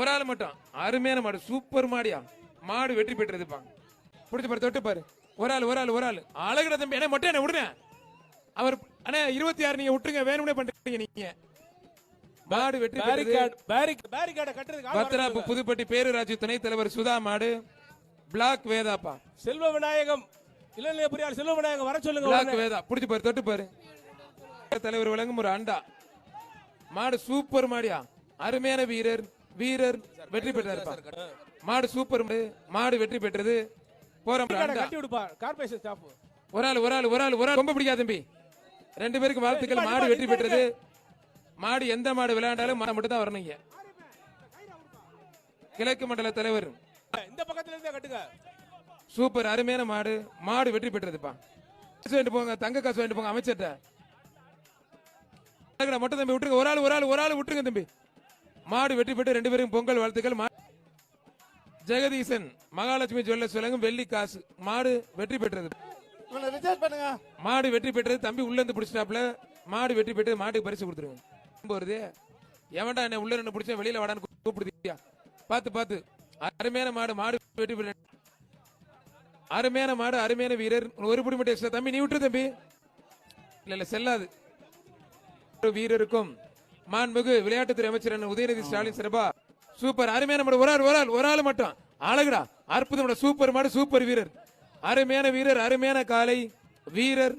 ஒரு ஆள் மட்டும். அருமையான மாடு சூப்பர் மாடியா? மாடு வெற்றி பெற்றதுப்பா பிடிச்சு பாரு தொட்டு பாரு. ஒரு ஆள் ஒரு ஆள் ஒரு ஆள். அழகுட தம்பி என்ன மட்டும் என்ன விடுங்க அவர் அண்ணா இருபத்தி ஆறு நீங்க விட்டுருங்க வேணும்னே பண்றீங்க நீங்க. மாடு வெற்றி சொல்லுங்க. புதுப்பட்டி பேரூராட்சி துணைத் தலைவர் சுதா மாடு. பிளாக் வேதாப்பா. செல்வ விநாயகம். இளநிலை பொறியாளர் செல்வ விநாயகம் வர சொல்லுங்க பிளாக். வேதா. புடிச்சு பாரு தொட்டு பாரு. தலைவர் வழங்கும் ஒரு அண்டா. மாடு சூப்பர் மாடியா? அருமையான வீரர். வீரர் வெற்றி பெற்றாருப்பா. மாடு சூப்பர் மாடு வெற்றி பெற்றது. ஸ்டாஃப் ஒரு ஆள் ஒரு ஆள் ஒரு ஆள் ஒரு ஆள். ரொம்ப பிடிக்காது தம்பி. ரெண்டு பேருக்கு வாழ்த்துக்கள். மாடு வெற்றி. பெற்றது. மாடு எந்த மாடு விளையாண்டாலும் மாடு மட்டும் தான் வரணுங்க கிழக்கு மண்டல தலைவர். இந்த பக்கத்துல இருந்தே கட்டுங்க. சூப்பர் அருமையான மாடு. மாடு வெற்றி பெற்றதுப்பா. காசு வாங்கிட்டு போங்க தங்க காசு வாங்கிட்டு போங்க அமைச்சர்ட்ட அழகுடா, மட்டும் தம்பி விட்டுருங்க. ஒரு ஆள் ஒரு ஆள் ஒரு ஆள் விட்டுருங்க தம்பி. மாடு வெற்றி பெற்று ரெண்டு பேரும் பொங்கல் வாழ்த்துக்கள். ஜெகதீசன் மகாலட்சுமி ஜுவல்லர்ஸ் வழங்கும் வெள்ளி காசு. மாடு வெற்றி பெற்றது. மாடு வெற்றி பெற்றது. தம்பி உள்ள இருந்து பிடிச்சிட்டாப்ல மாடு வெற்றி பெற்று மாட்டுக்கு பரிசு கொடுத்துருங்க ரொம்ப வருது எவன்டா என்ன உள்ள ரெண்டு பிடிச்சா வெளியில வாடான்னு கூப்பிடுதியா? பார்த்து பார்த்து. அருமையான மாடு மாடு வெற்றி பெற்ற அருமையான மாடு அருமையான வீரர். ஒரு புடி மட்டும். தம்பி நீ விட்டுரு தம்பி. இல்ல இல்ல செல்லாது. வீரருக்கும் மாண்புமிகு விளையாட்டுத்துறை அமைச்சர் உதயநிதி ஸ்டாலின் சிறப்பா சூப்பர். அருமையான மாடு ஒரு ஆள் ஒரு ஆள் ஒரு ஆள் மட்டும். அழகுடா. அற்புதம் சூப்பர் மாடு சூப்பர் வீரர். அருமையான வீரர் அருமையான காலை வீரர்.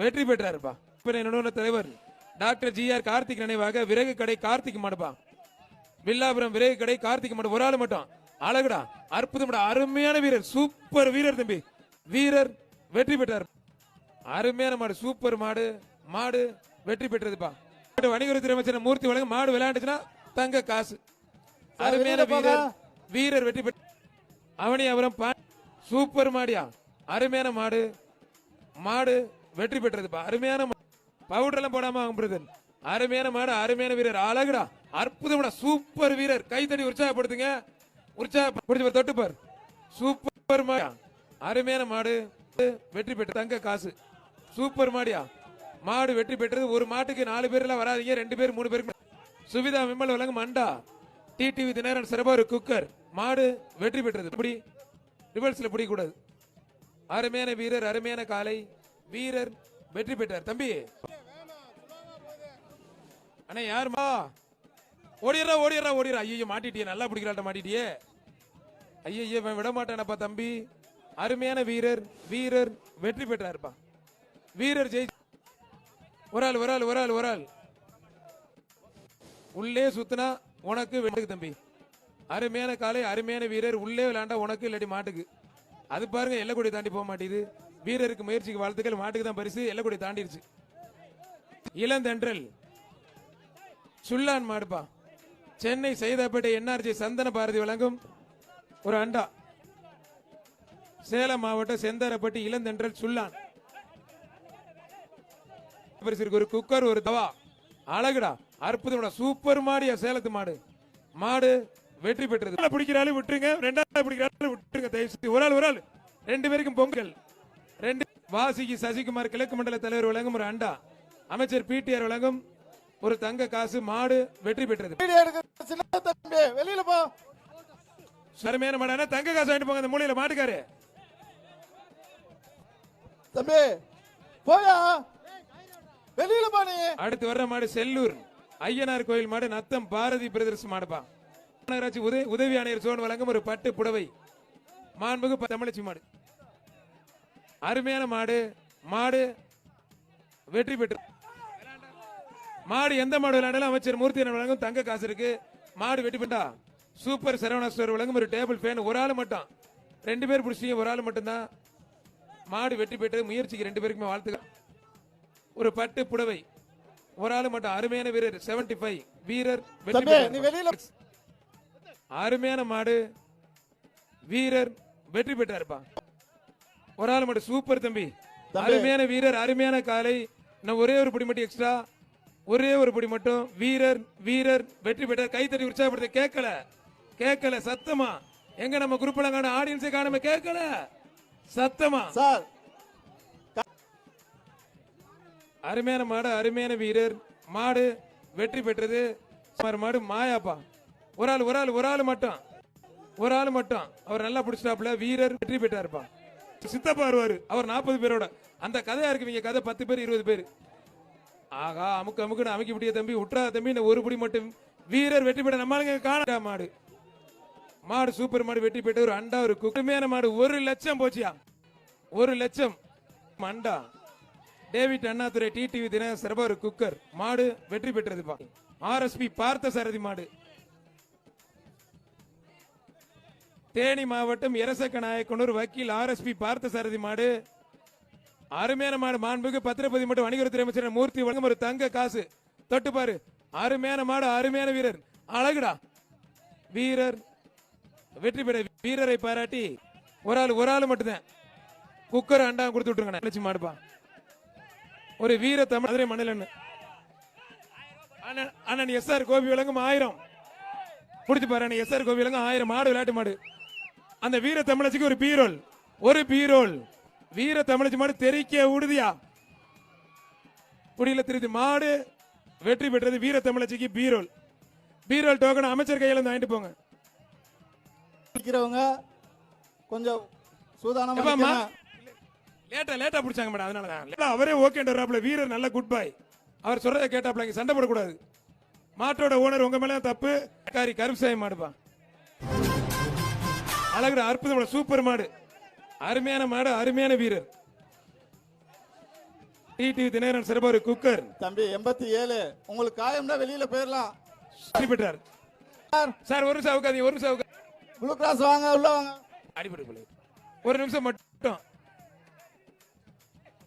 வெற்றி பெற்றாருப்பா. இப்ப என்னோட தலைவர் டாக்டர் ஜி ஆர் கார்த்திக் நினைவாக விறகு கடை கார்த்திக் மாடுப்பா. வில்லாபுரம் விறகு கடை கார்த்திக் மாடு ஒரு ஆள் மட்டும். அழகுடா. அற்புதம் அருமையான வீரர் சூப்பர் வீரர் தம்பி. வீரர் வெற்றி பெற்றார். அருமையான மாடு சூப்பர் மாடு மாடு வெற்றி பெற்றதுப்பா. வணிகத்துறை அமைச்சர் மூர்த்தி வழங்க மாடு விளையாண்டுச்சுன்னா தங்க காசு. அருமையான. வீரர் வீரர் வெற்றி பெற்ற அவனி அவரம் சூப்பர் மாடியா? அருமையான மாடு. மாடு வெற்றி பெற்றதுப்பா. அருமையான பவுடர் எல்லாம் போடாம வாங்க பிரதர். அருமையான மாடு அருமையான வீரர். அழகுடா. அற்புதம்டா. சூப்பர் வீரர். கைத்தடி உற்சாகப்படுத்துங்க. உற்சாகப்படுத்தி தொட்டு பார். சூப்பர் மாடியா? அருமையான மாடு. வெற்றி பெற்ற தங்க காசு. சூப்பர் மாடியா? மாடு வெற்றி பெற்றது ஒரு மாட்டுக்கு நாலு பேர் எல்லாம் வராதீங்க ரெண்டு பேர் மூணு பேருக்கு சுவிதா விமல் வழங்கும் அண்டா. டிடிவி தினகரன் சிறப்பாக ஒரு குக்கர் மாடு வெற்றி பெற்றது. இப்படி ரிவர்ஸ்ல பிடிக்க கூடாது. அருமையான வீரர் அருமையான காலை. வீரர் வெற்றி பெற்றார். தம்பி. அண்ணா யாருமா? ஓடிடுறா ஓடிடுறா ஓடிடுறா. ஐயோ மாட்டிட்டியே. நல்லா பிடிக்கிறாட்ட மாட்டிட்டியே. ஐயோ விட மாட்டானப்பா தம்பி. அருமையான வீரர் வீரர் வெற்றி பெற்றாருப்பா. வீரர் ஜெய் ஒரு ஆள் ஒரு ஆள் ஒரு ஆள் ஒரு ஆள் உள்ளே சுத்தினா உனக்கு வெட்டுக்கு தம்பி. அருமையான காலை அருமையான வீரர் உள்ளே விளையாண்டா உனக்கு இல்லாட்டி மாட்டுக்கு. அது பாருங்க எல்லக்குடி தாண்டி போக மாட்டேங்குது. வீரருக்கு முயற்சிக்கு வாழ்த்துக்கள் மாட்டுக்கு தான் பரிசு எல்லக்குடி தாண்டிடுச்சு இளந்தென்றல். சுல்லான் மாடுப்பா. சென்னை சைதாப்பேட்டை என்ஆர்ஜி சந்தன பாரதி வழங்கும் ஒரு அண்டா. சேலம் மாவட்டம் செந்தாரப்பட்டி இளந்தென்றல் சுல்லான். பரிசு ஒரு குக்கர் ஒரு தவா. அழகுடா. அற்புதம்டா. சூப்பர் மாடியா சேலத்து மாடு. மாடு வெற்றி பெற்றது. பிடிக்கிறாலும் விட்டுருங்க. ரெண்டாவது பிடிக்கிறாலும் விட்டுருங்க தயவு ஒரு ஆள் ஒரு ஆள். ரெண்டு பேருக்கும் பொங்கல். ரெண்டு வாசிக்கு சசிகுமார் கிழக்கு மண்டல தலைவர் வழங்கும் ஒரு அண்டா. அமைச்சர் பிடிஆர் வழங்கும் ஒரு தங்க காசு. மாடு வெற்றி பெற்றது. வெளியில போ. அருமையான மாடு. தங்க காசு வாங்கிட்டு போங்க அந்த மூலையில மாட்டுக்காரு. தம்பி போயா? வெளியில போ நீ. அடுத்து வர்ற மாடு செல்லூர். ஐயனார் கோயில் மாடு நத்தம் பாரதி பிரதர்ஸ் மாடுப்பா. மாநகராட்சி உதவி உதவி ஆணையர் சோன் வழங்கும் ஒரு பட்டு புடவை. மாண்புகு ப- தமிழச்சி மாடு. அருமையான மாடு. மாடு வெற்றி பெற்று. மாடு எந்த மாடு விளையாடலாம் அமைச்சர் மூர்த்தி வழங்கும் தங்க காசு இருக்கு. மாடு வெட்டி பெற்றா சூப்பர் சரவணா ஸ்டோர் வழங்கும் ஒரு டேபிள் ஃபேன். ஒரு ஆள் மட்டும். ரெண்டு பேர் பிடிச்சிங்க ஒரு ஆள் மட்டும்தான். மாடு வெற்றி பெற்றது முயற்சிக்கு ரெண்டு பேருக்குமே வாழ்த்துக்கள். ஒரு பட்டு புடவை. ஒரு ஆள் மட்டும் அருமையான வீரர் 75 ஃபைவ் வீரர் வெற்றி பெற்றார். அருமையான மாடு வீரர் வெற்றி பெற்றாருப்பா. ஒரு ஆள் மட்டும் சூப்பர் தம்பி. அருமையான வீரர் அருமையான காலை. இன்னும் ஒரே ஒரு பிடி மட்டும் எக்ஸ்ட்ரா ஒரே ஒரு பிடி மட்டும் வீரர் வீரர் வெற்றி பெற்றார். கைத்தட்டி உற்சாகப்படுத்த கேட்கல. கேட்கல சத்தமா. எங்க நம்ம குரூப்ல காண ஆடியன்ஸே காணாம கேட்கல. சத்தமா. சார் அருமையான மாடு அருமையான வீரர். மாடு வெற்றி பெற்றது. சுமார் மாடு மாயாப்பா. ஒரு ஆள் ஒரு ஆள் ஒரு ஆள் மட்டும். ஒரு ஆள் மட்டும். அவர் நல்லா பிடிச்சிட்டாப்புல. வீரர் வெற்றி பெற்றாருப்பா. சித்தப்பா வருவார். அவர் நாற்பது பேரோட. அந்த கதையா இருக்கு இங்க கதை. பத்து பேர் இருபது பேர். ஆகா அமுக்கு அமுக்குன்னு அமுக்கி விட்டிய தம்பி. உற்றா தம்பி இந்த ஒரு புடி மட்டும். வீரர் வெற்றி பெற்ற நம்மளுங்க காணடா மாடு. மாடு சூப்பர் மாடு வெட்டி போயிட்டு ஒரு அண்டா ஒரு குக்குமையான மாடு. ஒரு லட்சம் போச்சியா? ஒரு லட்சம். அண்டா டேவிட் அண்ணாதுரை டிடிவி தின சிறப்பா குக்கர் மாடு வெற்றி பெற்றதுப்பா ஆர்எஸ்பி பார்த்த சாரதி மாடு. தேனி மாவட்டம் இரசக்க நாயக்கனூர் வக்கீல் ஆர்எஸ்பி பார்த்த சாரதி மாடு. அருமையான மாடு மாண்புக்கு பத்திரப்பதி மட்டும் வணிகத்துறை அமைச்சர் மூர்த்தி வழங்கும் ஒரு தங்க காசு. தொட்டு பாரு. அருமையான மாடு அருமையான வீரர். அழகுடா. வீரர். வெற்றி பெற வீரரை பாராட்டி ஒரு ஆள் ஒரு ஆள் மட்டும்தான். குக்கர் அண்டா கொடுத்து விட்டுருங்க மாடுப்பா. ஒரு வீர தமிழ் மதுரை மணலன்னு அண்ணன். எஸ் ஆர் கோபி விலங்கும் ஆயிரம். பிடிச்சு பாரு அண்ணன் எஸ் ஆர் கோபி விலங்கும் ஆயிரம். மாடு விளையாட்டு மாடு. அந்த வீர தமிழச்சிக்கு ஒரு பீரோல். ஒரு பீரோல். வீர தமிழச்சி மாடு தெரிக்க உறுதியா புடியில திருத்தி மாடு வெற்றி பெற்றது வீர தமிழச்சிக்கு பீரோல். பீரோல் டோக்கன் அமைச்சர் கையில இருந்து வாங்கிட்டு போங்க. கொஞ்சம் சூதானமா. லேட்டா லேட்டா பிடிச்சாங்க மேடம் அதனால தான். அவரே ஓகேன்றாப்ல வீரர் நல்ல குட் பாய் அவர் சொல்றதை கேட்டாப்ல இங்க சண்டை போடக்கூடாது. மாட்டோட ஓனர் உங்க மேல தப்பு. காரி கருப்புசாமி மாடுப்பா. அழகுட அற்புதமான சூப்பர் மாடு. அருமையான மாடு அருமையான வீரர். டிடி தினகரன் சிறப்பு ஒரு குக்கர். தம்பி எண்பத்தி ஏழு. உங்களுக்கு காயம்னா வெளியில போயிடலாம் பெற்றார். சார். ஒரு நிமிஷம் உட்காதீங்க ஒரு நிமிஷம் ப்ளூ கிராஸ் வாங்க உள்ள வாங்க. அடிப்படை பிள்ளை ஒரு நிமிஷம் மட்டும்.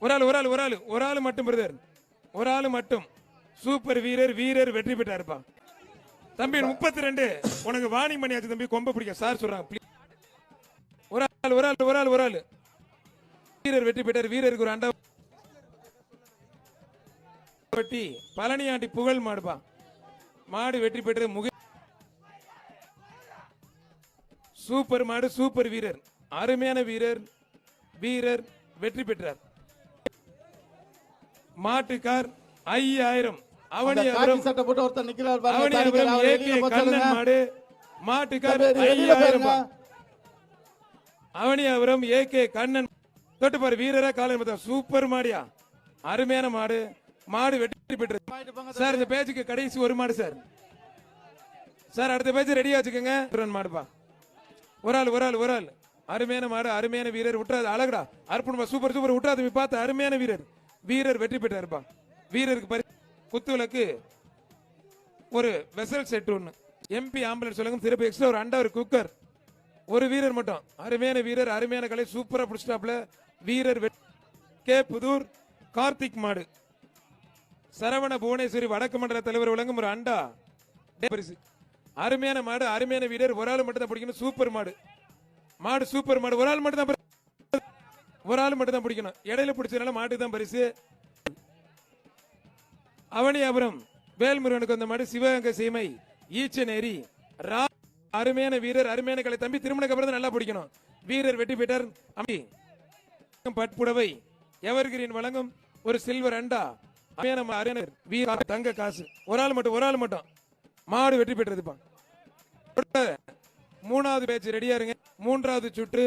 ஒரு ஆள் ஒரு ஆள் ஒரு ஆள். ஒரு ஆள் மட்டும் பிரதர் ஒரு ஆள் மட்டும். சூப்பர் வீரர் வீரர் வெற்றி பெற்றாருப்பா. தம்பி முப்பத்தி ரெண்டு உனக்கு வாணி பண்ணியாச்சு தம்பி. கொம்ப பிடிக்க. சார் சொல்றாங்க ஒரு ஆள் ஒரு ஆள் ஒரு ஆள் ஒரு ஆள். வீரர் வெற்றி பெற்றார். வீரருக்கு ஒரு அண்டா பட்டி. பழனியாண்டி புகழ் மாடுப்பா. மாடு வெற்றி பெற்றது முக சூப்பர் மாடு சூப்பர் வீரர். அருமையான வீரர் வீரர் வெற்றி பெற்றார். மாட்டுக்கார் ஐயாயிரம். அவனியாபுரம் சட்டை போட்டு ஒருத்தர் நிக்கிறார் பாருங்க அவனியாபுரம் ஏகே கண்ணன். மாடு மாட்டுக்கார் ஐயாயிரம். அவனியாபுரம் ஏகே கண்ணன். தொட்டு பாரு வீரரா காலை சூப்பர் மாடியா. அருமையான மாடு. மாடு வெற்றி வாங்கிட்டு போங்க சார் இந்த பேஜுக்கு கடைசி ஒரு மாடு சார். சார் அடுத்த பேஜ் ரெடியா வச்சுக்கோங்க. மாடுப்பா. ஒரு ஆள் ஒரு ஆள் ஒரு ஆள். அருமையான மாடு அருமையான வீரர். விட்டுறாது அழகுடா. அற்புதமா சூப்பர் சூப்பர். விட்டுறாது பார்த்து அருமையான வீரர். வீரர் வெற்றி பெற்றாருப்பா வீரருக்கு பரி குத்துவிளக்கு. ஒரு வெசல் செட் ஒன்று எம்பி ஆம்புலன்ஸ் சொல்லுங்க சிறப்பு எக்ஸ்ட்ரா ஒரு அண்டா ஒரு குக்கர் ஒரு வீரர் மட்டும். அருமையான வீரர் அருமையான கலை சூப்பரா பிடிச்சிட்டாப்ல வீரர் கே. புதூர் கார்த்திக் மாடு. சரவண புவனேஸ்வரி வடக்கு மண்டல தலைவர் விளங்கும் ஒரு அண்டா. பரிசு. அருமையான மாடு அருமையான வீரர். ஒரு ஆள் மட்டும் தான் பிடிக்கணும் சூப்பர் மாடு. மாடு சூப்பர் மாடு. ஒரு ஆள் மட்டும் தான் ஒரு ஆள் மட்டும் தான் பிடிக்கணும். இடையில பிடிச்சதுனால மாட்டுக்கு தான் பரிசு. அவனியாபுரம் வேல்முருகனுக்கு வந்த மாடு சிவகங்கை சீமை ஈச்சநேரி ரா அருமையான வீரர் அருமையான கலை தம்பி திருமணக்கு அப்புறம் நல்லா பிடிக்கணும். வீரர் வெற்றி பெற்றார். அம்பி பட்புடவை எவர்கிரீன் வழங்கும் ஒரு சில்வர் அண்டா. அருமையான வீர வீரர் தங்க காசு. ஒரு ஆள் மட்டும் ஒரு ஆள் மட்டும். மாடு வெற்றி பெற்றதுப்பா மூணாவது பேச்சு ரெடியா இருங்க. மூன்றாவது சுற்று.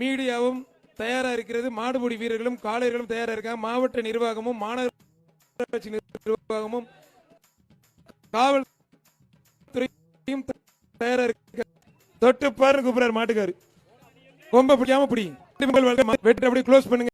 மீடியாவும் தயாரா இருக்கிறது. மாடுபிடி வீரர்களும் காளையர்களும் தயாரா இருக்காங்க. மாவட்ட நிர்வாகமும் மாநகராட்சி நிர்வாகமும் காவல்துறையும் தயாரா இருக்க தொட்டு பாருங்க கூப்பிடுறாரு மாட்டுக்காரு. கொம்ப பிடிக்காம பிடி. வெட்டு அப்படி க்ளோஸ் பண்ணுங்க.